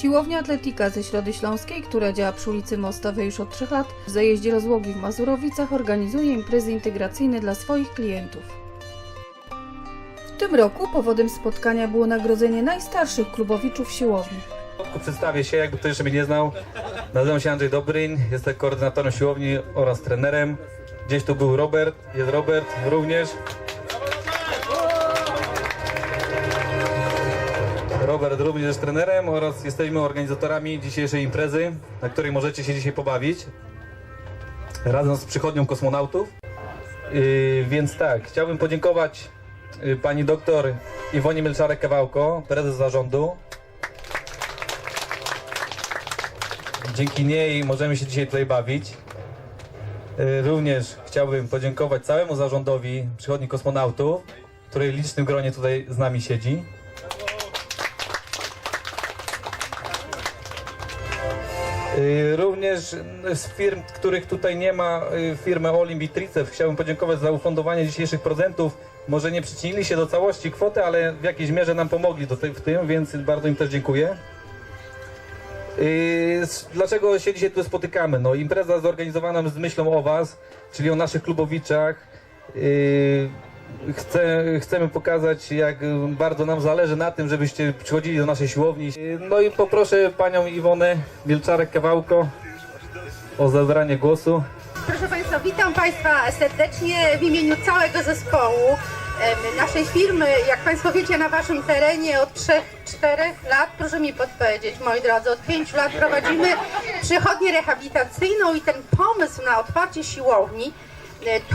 Siłownia Atletika ze Środy Śląskiej, która działa przy ulicy Mostowej już od 3 lat, w zajeździe rozłogi w Mazurowicach organizuje imprezy integracyjne dla swoich klientów. W tym roku powodem spotkania było nagrodzenie najstarszych klubowiczów siłowni. przedstawię się, jakby ktoś jeszcze mnie nie znał. Nazywam się Andrzej Dobryn, jestem koordynatorem siłowni oraz trenerem. Gdzieś tu był Robert, jest Robert również. Robert również jest trenerem oraz jesteśmy organizatorami dzisiejszej imprezy, na której możecie się dzisiaj pobawić. Razem z przychodnią kosmonautów. Yy, więc tak, chciałbym podziękować yy, pani doktor Iwonie Melczarek-Kawałko, prezes zarządu, Dzięki niej możemy się dzisiaj tutaj bawić. Y, Również chciałbym podziękować całemu zarządowi przychodni kosmonautów, której licznym gronie tutaj z nami siedzi. Również z firm, których tutaj nie ma, y, firmę Olimp i Triceps, chciałbym podziękować za ufundowanie dzisiejszych prezentów. Może nie przyczynili się do całości kwoty, ale w jakiejś mierze nam pomogli do tej, w tym, więc bardzo im też dziękuję. S- Dlaczego się dzisiaj tu spotykamy? No, impreza zorganizowana z myślą o Was, czyli o naszych klubowiczach. Chcę, chcemy pokazać, jak bardzo nam zależy na tym, żebyście przychodzili do naszej siłowni. No i poproszę Panią Iwonę Wielczarek-Kawałko o zabranie głosu. Proszę Państwa, witam Państwa serdecznie w imieniu całego zespołu naszej firmy. Jak Państwo wiecie, na Waszym terenie od 3-4 lat, proszę mi podpowiedzieć, moi drodzy, od 5 lat prowadzimy przychodnię rehabilitacyjną i ten pomysł na otwarcie siłowni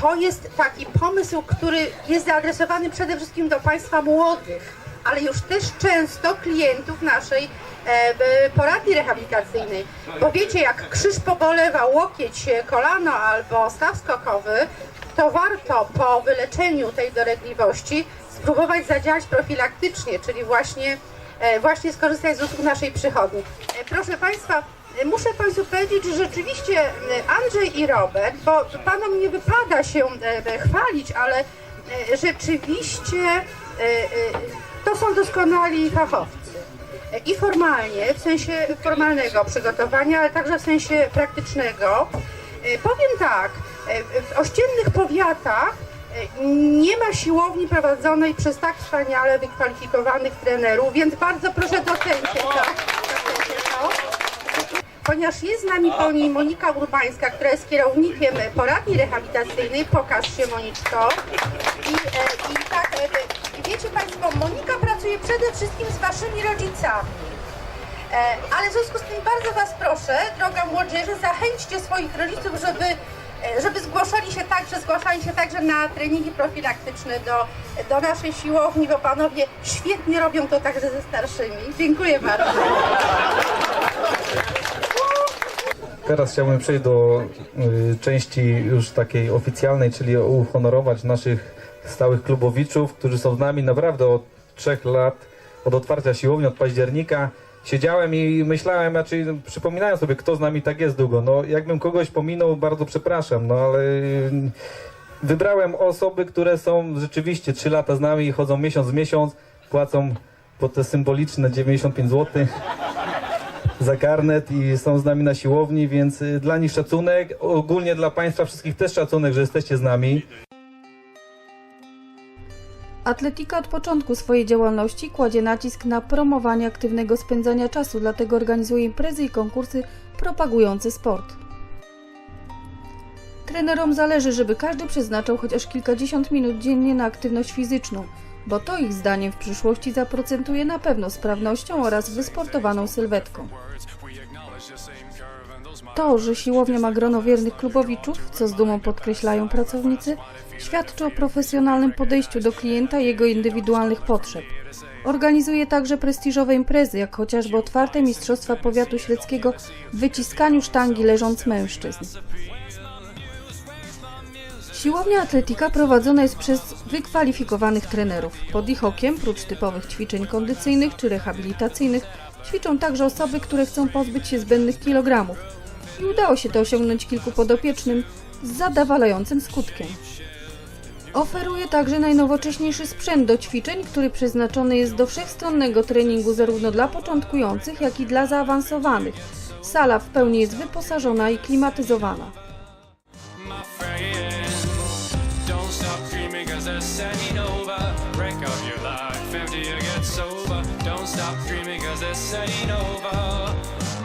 to jest taki pomysł, który jest zaadresowany przede wszystkim do Państwa młodych, ale już też często klientów naszej e, poradni rehabilitacyjnej. Bo wiecie, jak krzyż pobolewa, łokieć, e, kolano albo staw skokowy, to warto po wyleczeniu tej dolegliwości spróbować zadziałać profilaktycznie, czyli właśnie, e, właśnie skorzystać z usług naszej przychodni. E, Proszę Państwa, e, muszę Państwu powiedzieć, że rzeczywiście e, Andrzej i Robert, bo Panom nie wypada się e, chwalić, ale e, rzeczywiście e, e, to są doskonali fachowcy. E, I formalnie, w sensie formalnego przygotowania, ale także w sensie praktycznego. E, Powiem tak, e, w ościennych powiatach e, nie ma siłowni prowadzonej przez tak wspaniale wykwalifikowanych trenerów, więc bardzo proszę to. Ponieważ jest z nami pani Monika Urbańska, która jest kierownikiem poradni rehabilitacyjnej, pokaż się Moniczko. I, e, i tak, e, i wiecie Państwo, Monika pracuje przede wszystkim z Waszymi rodzicami. E, ale w związku z tym bardzo Was proszę, droga młodzieży, zachęćcie swoich rodziców, żeby, e, żeby zgłaszali się także, zgłaszali się także na treningi profilaktyczne do, do naszej siłowni, bo panowie świetnie robią to także ze starszymi. Dziękuję bardzo. Teraz chciałbym przejść do y, części już takiej oficjalnej, czyli uhonorować naszych stałych klubowiczów, którzy są z nami naprawdę od trzech lat, od otwarcia siłowni, od października. Siedziałem i myślałem, znaczy przypominałem sobie, kto z nami tak jest długo. No, jakbym kogoś pominął, bardzo przepraszam, no ale y, wybrałem osoby, które są rzeczywiście 3 lata z nami chodzą miesiąc w miesiąc, płacą po te symboliczne 95 zł za karnet i są z nami na siłowni, więc y, dla nich szacunek, ogólnie dla Państwa wszystkich też szacunek, że jesteście z nami. Atletika od początku swojej działalności kładzie nacisk na promowanie aktywnego spędzania czasu, dlatego organizuje imprezy i konkursy propagujące sport. Trenerom zależy, żeby każdy przeznaczał chociaż kilkadziesiąt minut dziennie na aktywność fizyczną, bo to ich zdaniem w przyszłości zaprocentuje na pewno sprawnością oraz wysportowaną sylwetką. To, że siłownia ma grono wiernych klubowiczów, co z dumą podkreślają pracownicy, świadczy o profesjonalnym podejściu do klienta i jego indywidualnych potrzeb. Organizuje także prestiżowe imprezy, jak chociażby otwarte Mistrzostwa Powiatu Śledzkiego w wyciskaniu sztangi leżąc mężczyzn. Siłownia Atletika prowadzona jest przez wykwalifikowanych trenerów. Pod ich okiem, prócz typowych ćwiczeń kondycyjnych czy rehabilitacyjnych, ćwiczą także osoby, które chcą pozbyć się zbędnych kilogramów. I udało się to osiągnąć kilku podopiecznym z zadowalającym skutkiem. Oferuje także najnowocześniejszy sprzęt do ćwiczeń, który przeznaczony jest do wszechstronnego treningu zarówno dla początkujących, jak i dla zaawansowanych. Sala w pełni jest wyposażona i klimatyzowana. Don't stop dreaming cause they're setting over. Break up your life after you get sober. Don't stop dreaming cause they're setting over.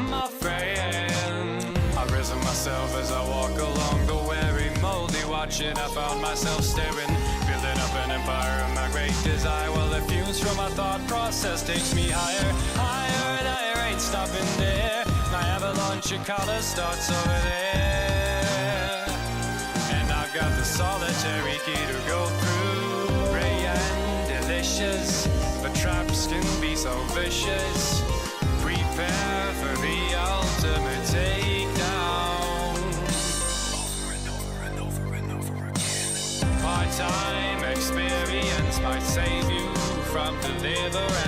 My friend. I risen myself as I walk along the weary, moldy watching. I found myself staring, building up an empire of my great desire. Well, the fumes from my thought process takes me higher, higher and higher. Ain't stopping there. My avalanche of color starts over there. Solitary to go through. Ray and delicious, but traps can be so vicious. Prepare for the ultimate takedown. Over and over and over and over again. Part-time experience might save you from deliverance.